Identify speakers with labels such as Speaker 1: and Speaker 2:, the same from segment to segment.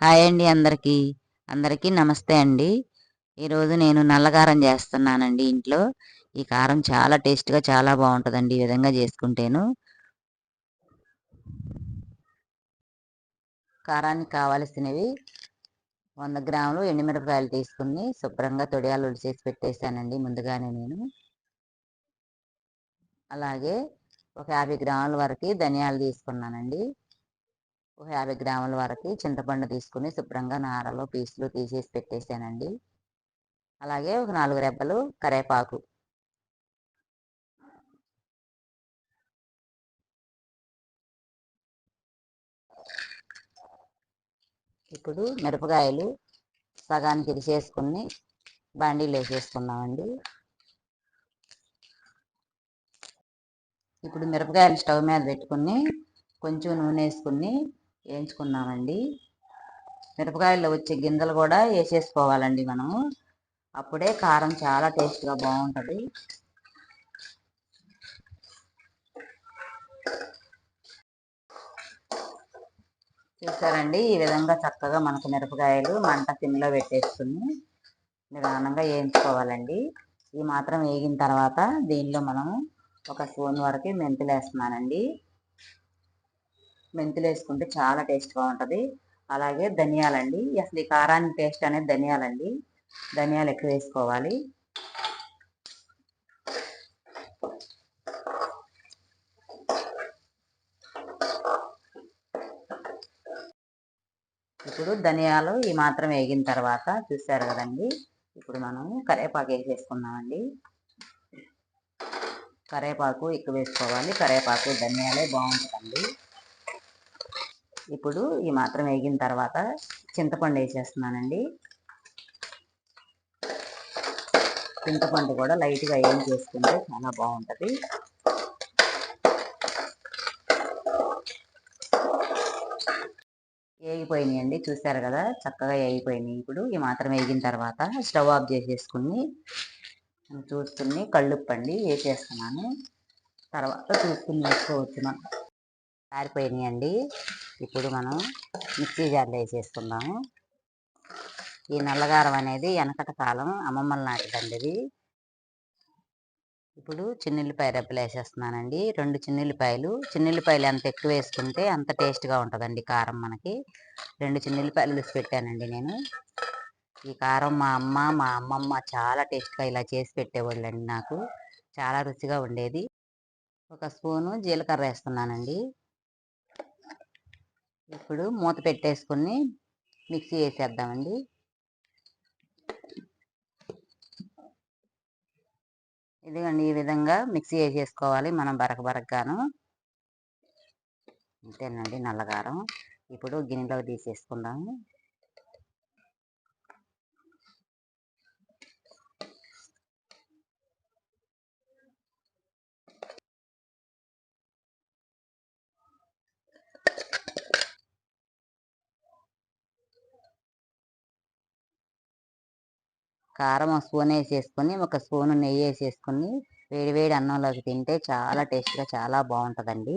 Speaker 1: Hi అండి అందరికీ. అందరికీ నమస్తే అండి. ఈరోజు నేను నల్లకారం చేస్తున్నానండి ఇంట్లో. ఈ కారం చాలా టేస్ట్గా చాలా బాగుంటుందండి ఈ విధంగా చేసుకుంటేను. కారానికి కావలసినవి వంద గ్రాములు ఎండుమిరపకాయలు తీసుకుని శుభ్రంగా తొడియాలు చేసి పెట్టేశానండి ముందుగానే నేను. అలాగే ఒక యాభై గ్రాముల వరకు ధనియాలు తీసుకున్నానండి. ఒక యాభై గ్రాముల వరకు చింతపండు తీసుకుని శుభ్రంగా నారలో పీసులు తీసేసి పెట్టేశానండి అలాగే ఒక నాలుగు రెబ్బలు కరేపాకు. ఇప్పుడు మిరపకాయలు సగానికి ఇరిసేసుకుని బాండీలు వేసేసుకున్నామండి ఇప్పుడు మిరపకాయలు స్టవ్ మీద పెట్టుకుని కొంచెం నూనె వేసుకుని వేయించుకున్నామండి. మిరపకాయల్లో వచ్చే గింజలు కూడా వేసేసుకోవాలండి మనము. అప్పుడే కారం చాలా టేస్ట్గా బాగుంటుంది. చూసారండి? ఈ విధంగా చక్కగా మనకు మిరపకాయలు మంట సిమ్లో పెట్టేసుకుని నిదానంగా వేయించుకోవాలండి. ఈ మాత్రం వేగిన తర్వాత దీనిలో మనం ఒక స్పూన్ వరకు మెంతులు వేస్తున్నానండి మెంతులు వేసుకుంటే చాలా టేస్ట్గా ఉంటుంది. అలాగే ధనియాలండి. అసలు ఈ కారానికి టేస్ట్ అనేది ధనియాలండి. ధనియాలు ఎక్కువ వేసుకోవాలి. ఇప్పుడు ధనియాలు ఈ మాత్రం వేగిన తర్వాత చూసారు కదండి. ఇప్పుడు మనం కరేపాకు వేసేసుకున్నామండి కరేపాకు ఎక్కువ వేసుకోవాలి. కరేపాకు ధనియాలే బాగుంటుందండి. ఇప్పుడు ఈ మాత్రం వేగిన తర్వాత చింతపండు వేసేస్తున్నానండి. చింతపండు కూడా లైట్గా ఏం చేసుకుంటే చాలా బాగుంటుంది. వేగిపోయినాయండి. చూసారు కదా చక్కగా వేగిపోయినాయి. ఇప్పుడు ఈ మాత్రం వేగిన తర్వాత స్టవ్ ఆఫ్ చేసేసుకుని చూసుకుని కళ్ళుప్పండి వేసేస్తున్నాను. తర్వాత చూసుకుని వేసుకోవచ్చు మనం కారిపోయినాయండి ఇప్పుడు మనం మిక్సీ జార్లో వేసేసుకుందాము. ఈ నల్లగారం అనేది వెనకట కాలం అమ్మమ్మల నాటిదండి ఇది. ఇప్పుడు చిన్నెల్లిపాయ రెబ్బలు వేసేస్తున్నానండి. రెండు చిన్నెల్లిపాయలు. చిన్నెల్లిపాయలు ఎంత ఎక్కువ వేసుకుంటే అంత టేస్ట్గా ఉంటుందండి కారం మనకి. రెండు చిన్నెల్లిపాయలు తీసి పెట్టానండి నేను. ఈ కారం మా అమ్మ మా అమ్మమ్మ చాలా టేస్ట్గా ఇలా చేసి పెట్టేవాళ్ళండి నాకు. చాలా రుచిగా ఉండేది. ఒక స్పూను జీలకర్ర వేస్తున్నానండి. ఇప్పుడు మూత పెట్టేసుకుని మిక్సీ వేసేద్దామండి. ఇదిగోండి ఈ విధంగా మిక్సీ వేసేసుకోవాలి మనం బరక బరకగాను. అంతేనండి నల్లగారం. ఇప్పుడు గిన్నెలోకి తీసేసుకుందాము. కారం ఒక స్పూన్ వేసేసుకొని ఒక స్పూన్ నెయ్యి వేసేసుకుని వేడి వేడి అన్నంలోకి తింటే చాలా టేస్ట్గా చాలా బాగుంటుందండి.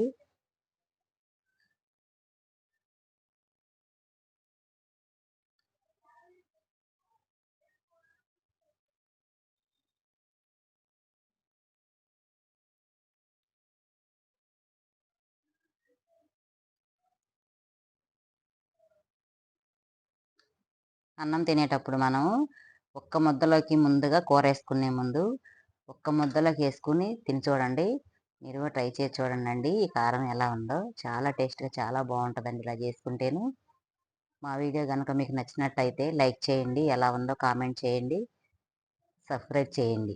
Speaker 1: అన్నం తినేటప్పుడు మనం ఒక్క ముద్దలోకి ముందుగా కూర వేసుకునే ముందు ఒక్క ముద్దలోకి వేసుకుని తిని చూడండి. మీరు ట్రై చేసి చూడండి అండి ఈ కారం ఎలా ఉందో. చాలా టేస్ట్గా చాలా బాగుంటుందండి ఇలా చేసుకుంటేను. మా వీడియో కనుక మీకు నచ్చినట్టయితే లైక్ చేయండి. ఎలా ఉందో కామెంట్ చేయండి. సబ్స్క్రైబ్ చేయండి.